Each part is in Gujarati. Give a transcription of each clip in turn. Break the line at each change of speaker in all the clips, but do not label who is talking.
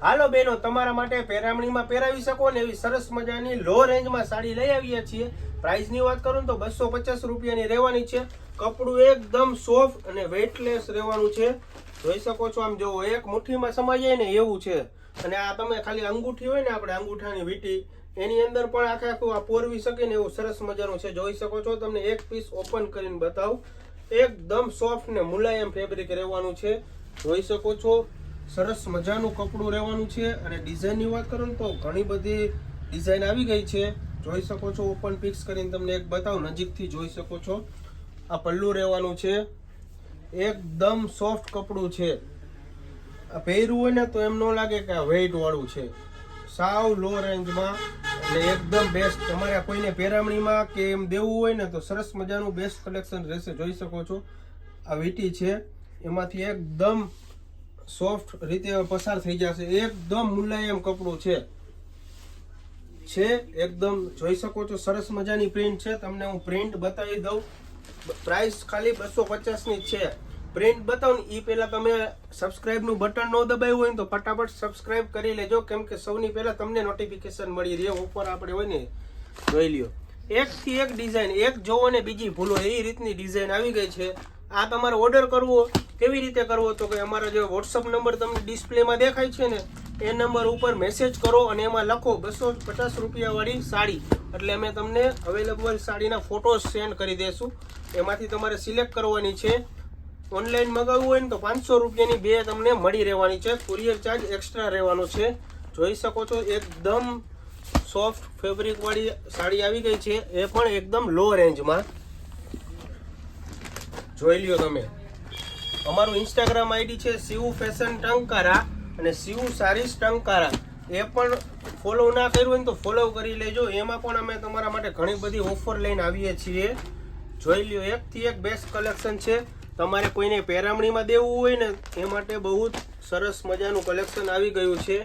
હાલો બેનો તમારા માટે પેરામણીમાં પહેરાવી શકો ને એવી સરસ મજાની લો રેન્જમાં સાડી લઈ આવીએ છીએ. પ્રાઇસની વાત કરું તો બસો પચાસ રૂપિયાની રહેવાની છે. કપડું એકદમ સોફ્ટ અને વેઇટલેસ રહેવાનું છે. જોઈ શકો છો આમ જુઓ, એક મુઠ્ઠીમાં સમાઈ જાય ને એવું છે. અને આ તમે ખાલી અંગૂઠી હોય ને આપણે અંગૂઠાની વીટી, એની અંદર પણ આખે આખું આ પોરવી શકે ને એવું સરસ મજાનું છે. જોઈ શકો છો, તમને એક પીસ ઓપન કરીને બતાવું. એકદમ સોફ્ટ ને મુલાયમ ફેબ્રિક રહેવાનું છે. જોઈ શકો છો સરસ મજાનું કપડું રહેવાનું છે અને ડિઝાઇનની વાત કરું તો ઘણી બધી ડિઝાઇન આવી ગઈ છે. જોઈ શકો છો ઓપન પિક્સ કરીને તમને એક બતાવું, નજીકથી જોઈ શકો છો. આ પલ્લું રહેવાનું છે. એકદમ સોફ્ટ કપડું છે. આ પહેર્યું હોય ને તો એમ ન લાગે કે આ વેઇટવાળું છે. સાવ લો રેન્જમાં અને એકદમ બેસ્ટ તમારે કોઈને પહેરામણીમાં કે એમ દેવું હોય ને તો સરસ મજાનું બેસ્ટ કલેક્શન રહેશે. જોઈ શકો છો. આ વીટી છે. એમાંથી એકદમ સોફ્ટ રીતે પસાર થઈ જશે. એકદમ મુલાયમ કપડું છે. છે, એકદમ જોઈ શકો છો, સરસ મજાની પ્રિન્ટ છે. તમને હું પ્રિન્ટ બતાવી દઉં. પ્રાઇસ ખાલી બસો પચાસની છે. પ્રિન્ટ બતાવું એ પહેલાં તમે સબસ્ક્રાઇબનું બટન ન દબાવ્યું હોય તો ફટાફટ સબસ્ક્રાઇબ કરી લેજો. કેમ કે સૌની પહેલાં તમને નોટિફિકેશન મળી રહે. ઉપર આપણે હોય ને, જોઈ લ્યો. એકથી એક ડિઝાઇન એક જોવો ને બીજી ભૂલો. એ રીતની ડિઝાઇન આવી ગઈ છે. આ તમારે ઓર્ડર કરવો, કેવી રીતે કરવો? તો કે અમારો જે વોટ્સઅપ નંબર તમને ડિસ્પ્લેમાં દેખાય છે ને, એ નંબર ઉપર મેસેજ કરો અને એમાં લખો બસો પચાસ રૂપિયાવાળી સાડી. એટલે અમે તમને અવેલેબલ સાડીના ફોટોસ સેન્ડ કરી દઈશું એમાંથી તમારે સિલેક્ટ કરવાની છે. ઓનલાઈન મગાવવું હોય ને તો પાંચસો રૂપિયાની બે તમને મળી રહેવાની છે. કુરિયર ચાર્જ એક્સ્ટ્રા રહેવાનો છે. જોઈ શકો છો, એકદમ સોફ્ટ ફેબ્રિકવાળી સાડી આવી ગઈ છે. એ પણ એકદમ લો રેન્જમાં જોઈ લ્યો તમે. અમારું ઇન્સ્ટાગ્રામ આઈડી છે શિવ ફેશન ટંકારા અને શિવ સારીસ ટંકારા. એ પણ ફોલો ના કર્યું હોય તો ફોલો કરી લેજો. એમાં પણ અમે તમારા માટે ઘણી બધી ઓફર લઈને આવીએ છીએ. જોઈ લ્યો, એકથી એક બેસ્ટ કલેક્શન છે. તમારે કોઈને પેરામણીમાં દેવું હોય ને, એ માટે બહુ જ સરસ મજાનું કલેક્શન આવી ગયું છે.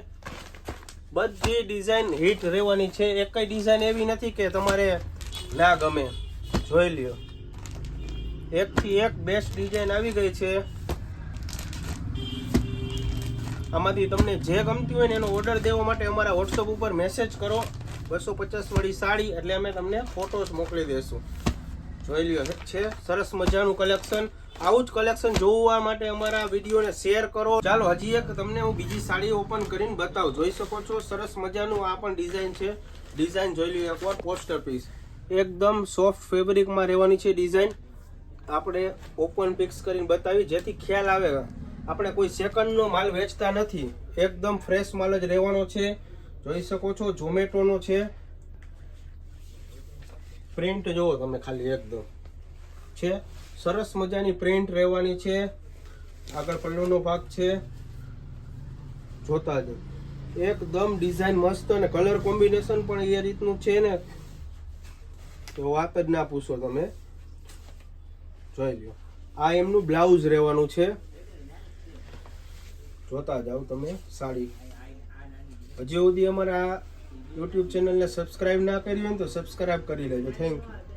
બધી ડિઝાઇન હિટ રહેવાની છે. એક ડિઝાઇન એવી નથી કે તમારે ના ગમે જોઈ લ્યો. એકથી એક બેસ્ટ ડિઝાઇન આવી ગઈ છે. આમાંથી તમને જે ગમતી હોય ને એનો ઓર્ડર દેવા માટે અમારા વોટ્સઅપ ઉપર મેસેજ કરો. બસો પચાસ વાળી સાડી એટલે અમે તમને ફોટોસ મોકલી દઈશું જોઈ લ્યો છે? સરસ મજાનું કલેક્શન આવું જ કલેક્શન જોવા માટે અમારા વિડીયોને શેર કરો. ચાલો, હજી એક તમને હું બીજી સાડી ઓપન કરીને બતાવું. જોઈ શકો છો, સરસ મજાનું આ પણ ડિઝાઇન છે. ડિઝાઇન જોઈ લ્યો એકવાર પોસ્ટર પીસ એકદમ સોફ્ટ ફેબ્રિકમાં રહેવાની છે ડિઝાઇન આપણે ઓપન પિક્સ કરીને બતાવી, જેથી ખ્યાલ આવે. આપણે કોઈ સેકન્ડનો માલ વેચતા નથી. એકદમ ફ્રેશ માલ જ રહેવાનો છે. જોઈ શકો છો, ઝોમેટોનો છે. પ્રિન્ટ જુઓ તમે ખાલી એકદમ. છે. સરસ મજાની પ્રિન્ટ રહેવાની છે. આગળ પલ્લુનો ભાગ છે. જોતા જ. એકદમ ડિઝાઇન મસ્ત અને કલર કોમ્બિનેશન પણ એ રીતનું છે ને. તો વાત જ ના પૂછો તમે. જોઈ લ્યો. આ એમનું બ્લાઉઝ રહેવાનું છે. જોતા જાઓ તમે સાડી. હજી સુધી અમારા યુટ્યુબ ચેનલને સબસ્ક્રાઇબ ના કરી હોય તો સબસ્ક્રાઇબ કરી લેજો. Thank you